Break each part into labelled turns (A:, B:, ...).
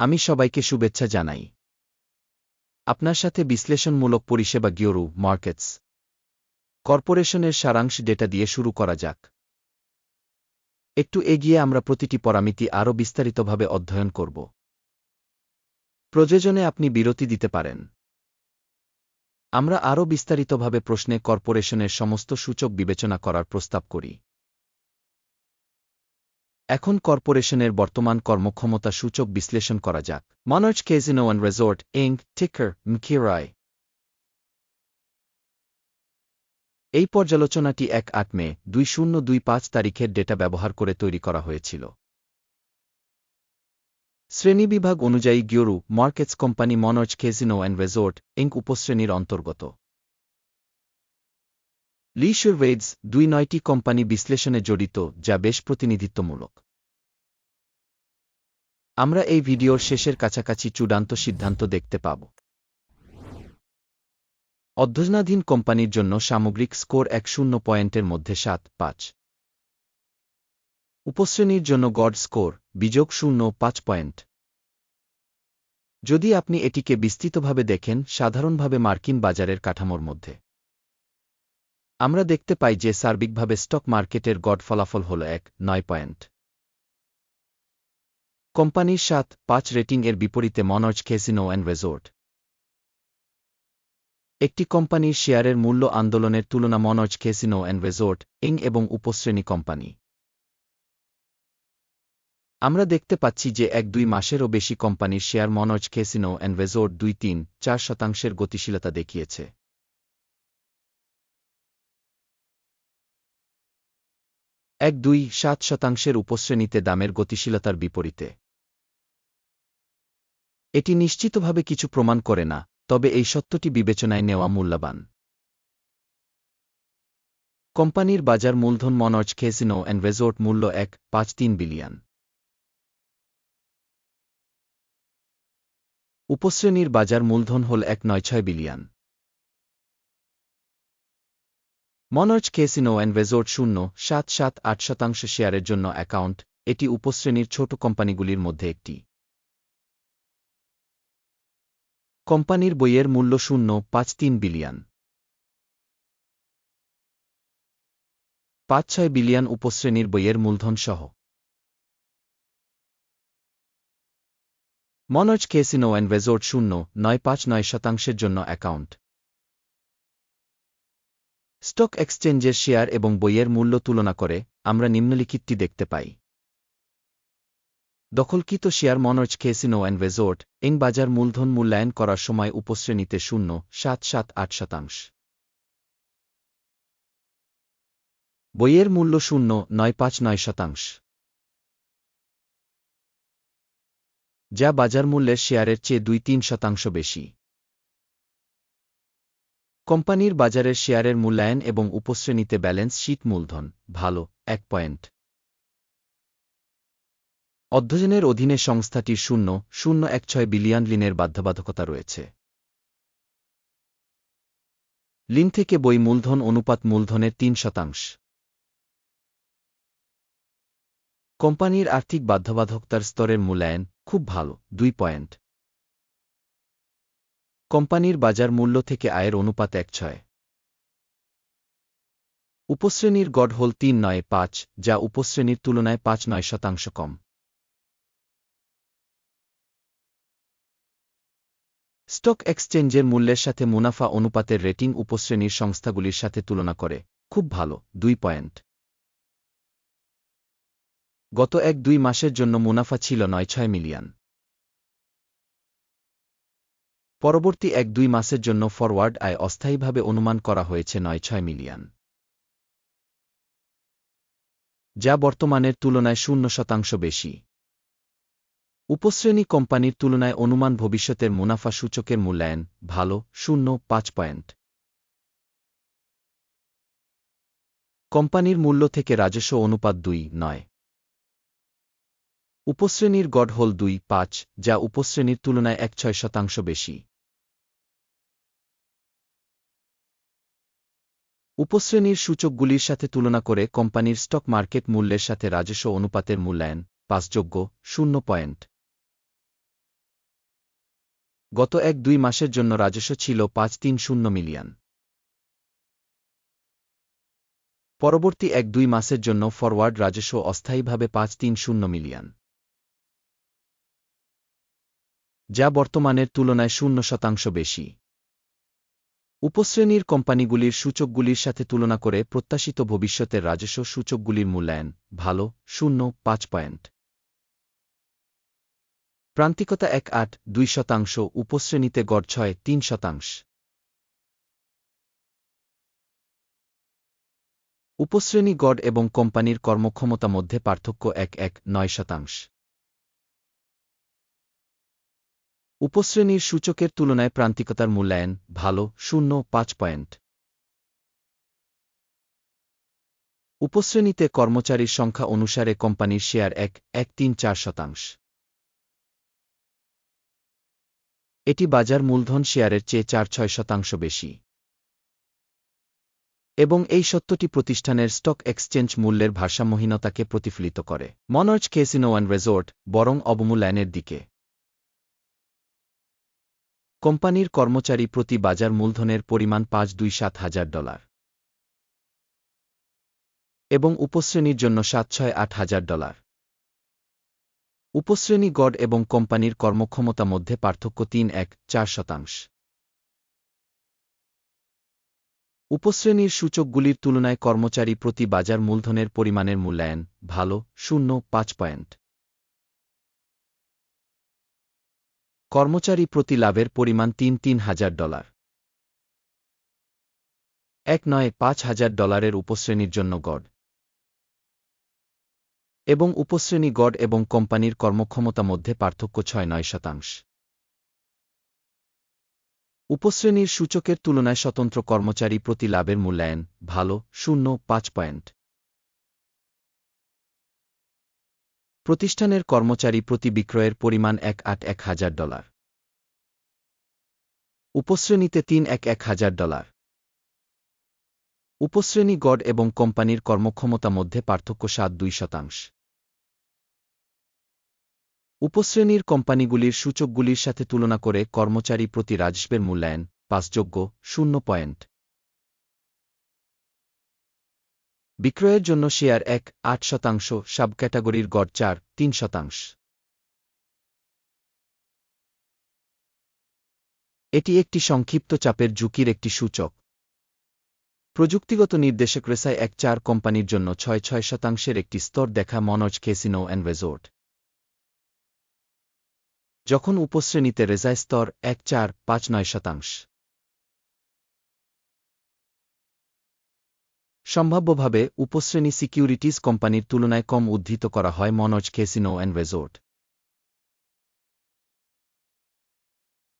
A: আমি সবাইকে শুভেচ্ছা জানাই। আপনার সাথে বিশ্লেষণমূলক পরিষেবা গিওরু, মার্কেটস। কর্পোরেশনের সারাংশ ডেটা দিয়ে শুরু করা যাক। একটু এগিয়ে আমরা প্রতিটি পরামিতি আরও বিস্তারিতভাবে অধ্যয়ন করব। প্রয়োজনে আপনি বিরতি দিতে পারেন। আমরা আরও বিস্তারিতভাবে প্রশ্নে কর্পোরেশনের সমস্ত সূচক বিবেচনা করার প্রস্তাব করি। এখন কর্পোরেশনের বর্তমান কর্মক্ষমতা সূচক বিশ্লেষণ করা যাক। মনোজ কেজিনো অ্যান্ড রেজর্ট ইং টিকার মকিরায় এই পর্যালোচনাটি এক আট মে দুই শূন্য দুই পাঁচ তারিখের ডেটা ব্যবহার করে তৈরি করা হয়েছিল। শ্রেণীবিভাগ অনুযায়ী গিওরু markets company Monarch casino and resort Inc উপশ্রেণীর অন্তর্গত। লিশর ওয়েডস দুই নয়টি কোম্পানি বিশ্লেষণে জড়িত, যা বেশ প্রতিনিধিত্বমূলক। আমরা এই ভিডিওর শেষের কাছাকাছি চূড়ান্ত সিদ্ধান্ত দেখতে পাব। অধ্যয়নাধীন কোম্পানির জন্য সামগ্রিক স্কোর এক শূন্য পয়েন্টের মধ্যে সাত, পাঁচ। উপশ্রেণীর জন্য গড স্কোর বিযোগ শূন্য, পাঁচ পয়েন্ট। যদি আপনি এটিকে বিস্তৃতভাবে দেখেন, সাধারণভাবে মার্কিন বাজারের কাঠামোর মধ্যে। আমরা দেখতে পাই যে সার্বিকভাবে স্টক মার্কেটের গড ফলাফল হল এক, নয় পয়েন্ট। কোম্পানির সাত, পাঁচ রেটিং এর বিপরীতে মনোজ কেসিনো অ্যান্ড রেজোর্ট একটি কোম্পানির শেয়ারের মূল্য আন্দোলনের তুলনা মনোজ কেসিনো অ্যান্ড রেজোর্ট ইং এবং উপশ্রেণী কোম্পানি। আমরা দেখতে পাচ্ছি যে এক, দুই মাসেরও বেশি কোম্পানির share Monarch casino and resort দুই, তিন, চার শতাংশের গতিশীলতা দেখিয়েছে। এক দুই সাত শতাংশের উপশ্রেণীতে দামের গতিশীলতার বিপরীতে। এটি নিশ্চিতভাবে কিছু প্রমাণ করে না, তবে এই সত্যটি বিবেচনায় নেওয়া মূল্যবান। কোম্পানির বাজার মূলধন মনোজ খেসিনো অ্যান্ড রেজোর্ট মূল্য এক, পাঁচ তিন বিলিয়ন। উপশ্রেণীর বাজার মূলধন হল এক নয় ছয় billion. Monarch casino and resort শূন্য, সাত সাত, আট শতাংশ শেয়ারের জন্য অ্যাকাউন্ট, এটি উপশ্রেণীর ছোট কোম্পানিগুলির মধ্যে একটি। কোম্পানির বইয়ের মূল্য শূন্য, পাঁচ, তিন বিলিয়ন। পাঁচ, ছয় বিলিয়ন উপশ্রেণীর বইয়ের মূলধন সহ। মনোজ কেসিনো অ্যান্ড রেজোর্ট শূন্য, নয়, পাঁচ, নয় শতাংশের জন্য অ্যাকাউন্ট। স্টক এক্সচেঞ্জের শেয়ার এবং বইয়ের মূল্য তুলনা করে আমরা নিম্নলিখিতটি দেখতে পাই। দখলকৃত share Monarch casino and resort এং বাজার মূলধন মূল্যায়ন করার সময় উপশ্রেণীতে শূন্য, সাত সাত, আট শতাংশ। বইয়ের মূল্য শূন্য, নয়, পাঁচ, নয় শতাংশ। যা বাজার মূল্যের শেয়ারের চেয়ে দুই, তিন শতাংশ বেশি। কোম্পানির বাজারের শেয়ারের মূল্যায়ন এবং উপশ্রেণীতে ব্যালেন্স শীট মূলধন, ভালো, এক পয়েন্ট। অধ্যয়নের অধীনে সংস্থাটির শূন্য শূন্য এক ছয় বিলিয়ন লিনের বাধ্যবাধকতা রয়েছে। লিন থেকে বই মূলধন অনুপাত মূলধনের তিন শতাংশ। কোম্পানির আর্থিক বাধ্যবাধকতার স্তরের মূল্যায়ন, খুব ভালো, দুই পয়েন্ট। কোম্পানির বাজার মূল্য থেকে আয়ের অনুপাত এক ছয়। উপশ্রেণীর গড় হল তিন নয় পাঁচ, যা উপশ্রেণীর তুলনায় পাঁচ নয় শতাংশ কম। স্টক এক্সচেঞ্জের মূল্যের সাথে মুনাফা অনুপাতের রেটিং উপশ্রেণীর সংস্থাগুলির সাথে তুলনা করে। খুব ভালো, দুই পয়েন্ট। গত এক দুই মাসের জন্য মুনাফা ছিল নয় ছয় মিলিয়ন। পরবর্তী এক দুই মাসের জন্য ফরওয়ার্ড আয় অস্থায়ীভাবে অনুমান করা হয়েছে নয় ছয় মিলিয়ন। যা বর্তমানের তুলনায় শূন্য শতাংশ বেশি। উপশ্রেণী কোম্পানির তুলনায় অনুমান ভবিষ্যতের মুনাফা সূচকের মূল্যায়ন ভালো, শূন্য, পাঁচ পয়েন্ট। কোম্পানির মূল্য থেকে রাজস্ব অনুপাত দুই, নয়। উপশ্রেণীর গড় হল দুই, পাঁচ, যা উপশ্রেণীর তুলনায় এক ছয় শতাংশ বেশি। উপশ্রেণীর সূচকগুলির সাথে তুলনা করে কোম্পানির স্টক মার্কেট মূল্যের সাথে রাজস্ব অনুপাতের মূল্যায়ন পাঁচযোগ্য, শূন্য পয়েন্ট। গত এক দুই মাসের জন্য রাজস্ব ছিল পাঁচ তিন শূন্য মিলিয়ন। পরবর্তী এক দুই মাসের জন্য ফরওয়ার্ড রাজস্ব অস্থায়ীভাবে পাঁচ তিন শূন্য মিলিয়ন। যা বর্তমানের তুলনায় শূন্য শতাংশ বেশি। উপশ্রেণীর কোম্পানিগুলির সূচকগুলির সাথে তুলনা করে প্রত্যাশিত ভবিষ্যতের রাজস্ব সূচকগুলির মূল্যায়ন ভালো, শূন্য, পাঁচ পয়েন্ট। প্রান্তিকতা এক আট দুই শতাংশ, উপশ্রেণীতে গড় ছয় তিন শতাংশ। উপশ্রেণী গড় এবং কোম্পানির কর্মক্ষমতা মধ্যে পার্থক্য এক এক নয় শতাংশ। উপশ্রেণীর সূচকের তুলনায় প্রান্তিকতার মূল্যায়ন ভালো, শূন্য, পাঁচ পয়েন্ট। উপশ্রেণীতে কর্মচারীর সংখ্যা অনুসারে কোম্পানির শেয়ার এক এক তিন চার শতাংশ। এটি বাজার মূলধন শেয়ারের চেয়ে চার ছয় শতাংশ বেশি। এবং এই সত্যটি প্রতিষ্ঠানের স্টক এক্সচেঞ্জ মূল্যের ভারসাম্যহীনতাকে প্রতিফলিত করে। মনোজ কেসিনো অ্যান্ড রেজোর্ট বরং অবমূল্যায়নের দিকে। কোম্পানির কর্মচারী প্রতি বাজার মূলধনের পরিমাণ পাঁচ দুই সাত হাজার ডলার এবং উপশ্রেণীর জন্য সাত ছয় আট হাজার ডলার। উপশ্রেণী গড় এবং কোম্পানির কর্মক্ষমতা মধ্যে পার্থক্য তিন এক চার শতাংশ। উপশ্রেণীর সূচকগুলির তুলনায় কর্মচারী প্রতি বাজার মূলধনের পরিমাণের মূল্যায়ন ভালো, শূন্য, পাঁচ পয়েন্ট। কর্মচারী প্রতি লাভের পরিমাণ তিন তিন হাজার ডলার। এক নয়, পাঁচ হাজার ডলারের উপশ্রেণীর জন্য গড়। এবং উপশ্রেণী গড় এবং কোম্পানির কর্মক্ষমতা মধ্যে পার্থক্য ছয় নয় শতাংশ। উপশ্রেণীর সূচকের তুলনায় স্বতন্ত্র কর্মচারী প্রতি লাভের মূল্যায়ন ভালো, শূন্য, পাঁচ পয়েন্ট। প্রতিষ্ঠানের কর্মচারী প্রতি বিক্রয়ের পরিমাণ এক আট এক হাজার ডলার। উপশ্রেণীতে তিন এক এক হাজার ডলার। উপশ্রেণী গড় এবং কোম্পানির কর্মক্ষমতা মধ্যে পার্থক্য সাত দুই শতাংশ। উপশ্রেণীর কোম্পানিগুলির সূচকগুলির সাথে তুলনা করে কর্মচারী প্রতি রাজস্বের মূল্যায়ন পাসযোগ্য শূন্য পয়েন্ট। বিক্রয়ের জন্য শেয়ার এক, আট শতাংশ সাব ক্যাটাগরির গড় চার, তিন শতাংশ। এটি একটি সংক্ষিপ্ত চাপের ঝুঁকির একটি সূচক। প্রযুক্তিগত নির্দেশক রেসায় এক চার কোম্পানির জন্য ছয় ছয় শতাংশের একটি স্তর দেখা মনোজ কেসিনো অ্যান্ড রেজোর্ট যখন উপশ্রেণীতে রেজায় স্তর এক চার, পাঁচ নয় শতাংশ। সম্ভাব্যভাবে উপশ্রেণী সিকিউরিটিজ কোম্পানির তুলনায় কম উদ্ধৃত করা হয় মনোজ কেসিনো অ্যান্ড রেজোর্ট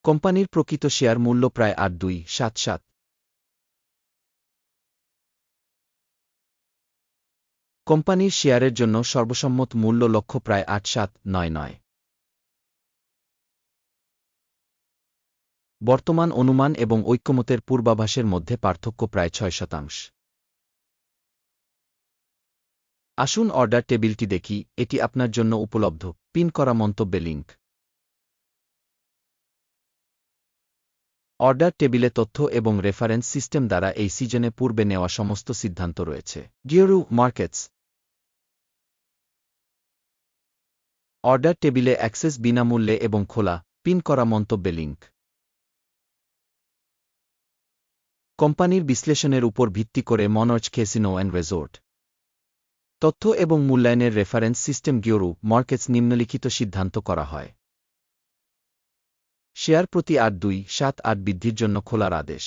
A: কোম্পানির প্রকৃত শেয়ার মূল্য প্রায় আট দুই সাত সাত। কোম্পানির শেয়ারের জন্য সর্বসম্মত মূল্য লক্ষ্য প্রায় আট সাত নয় নয়। বর্তমান অনুমান এবং ঐক্যমতের পূর্বাভাসের মধ্যে পার্থক্য প্রায় ছয় শতাংশ। আসুন অর্ডার টেবিলটি দেখি, এটি আপনার জন্য উপলব্ধ। পিন করা মন্তব্যে লিঙ্ক অর্ডার টেবিলে তথ্য এবং রেফারেন্স সিস্টেম দ্বারা এই সিজনে পূর্বে নেওয়া সমস্ত সিদ্ধান্ত রয়েছে। গিওরু মার্কেটস অর্ডার টেবিলে অ্যাক্সেস বিনামূল্যে এবং খোলা পিন করা মন্তব্যে লিঙ্ক কোম্পানির বিশ্লেষণের উপর ভিত্তি করে মনোজ খেসিনো অ্যান্ড রেজোর্ট তথ্য এবং মূল্যায়নের রেফারেন্স সিস্টেম গিওরু মার্কেটস নিম্নলিখিত সিদ্ধান্ত করা হয়। শেয়ার প্রতি আট দুই সাত আট বৃদ্ধির জন্য খোলার আদেশ।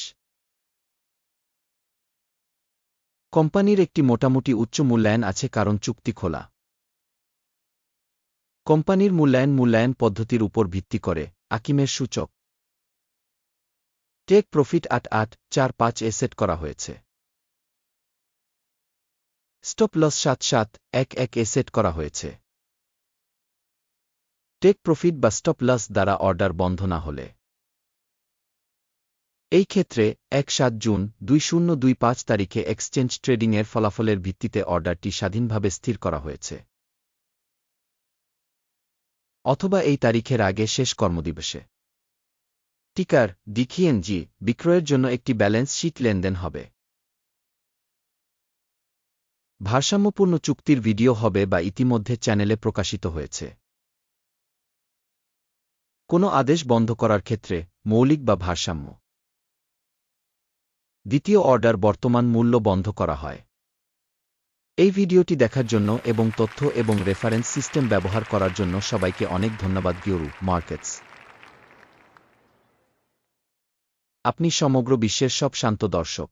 A: কোম্পানির একটি মোটামুটি উচ্চ মূল্যায়ন আছে কারণ চুক্তি খোলা। কোম্পানির মূল্যায়ন মূল্যায়ন পদ্ধতির উপর ভিত্তি করে, আকিমের সূচক। টেক প্রফিট আট আট চার পাঁচ এ সেট করা হয়েছে। স্টপ লস সাত সাত এক এক এ সেট করা হয়েছে। টেক প্রফিট বা স্টপ লস দ্বারা অর্ডার বন্ধ না হলে। এই ক্ষেত্রে এক সাত জুন দুই শূন্য দুই পাঁচ তারিখে এক্সচেঞ্জ ট্রেডিংয়ের ফলাফলের ভিত্তিতে অর্ডারটি স্বাধীনভাবে স্থির করা হয়েছে। অথবা এই তারিখের আগে শেষ কর্মদিবসে। টিকার, ডিখিএনজি, বিক্রয়ের জন্য একটি ব্যালেন্স শীট লেনদেন হবে। ভারসাম্যপূর্ণ চুক্তির ভিডিও হবে বা ইতিমধ্যে চ্যানেলে প্রকাশিত হয়েছে। কোনো আদেশ বন্ধ করার ক্ষেত্রে মৌলিক বা ভারসাম্য। দ্বিতীয় অর্ডার বর্তমান মূল্য বন্ধ করা হয়। এই ভিডিওটি দেখার জন্য এবং তথ্য এবং রেফারেন্স সিস্টেম ব্যবহার করার জন্য সবাইকে অনেক ধন্যবাদ, গিওরু মার্কেটস। আপনি সমগ্র বিশ্বের সব শান্ত দর্শক।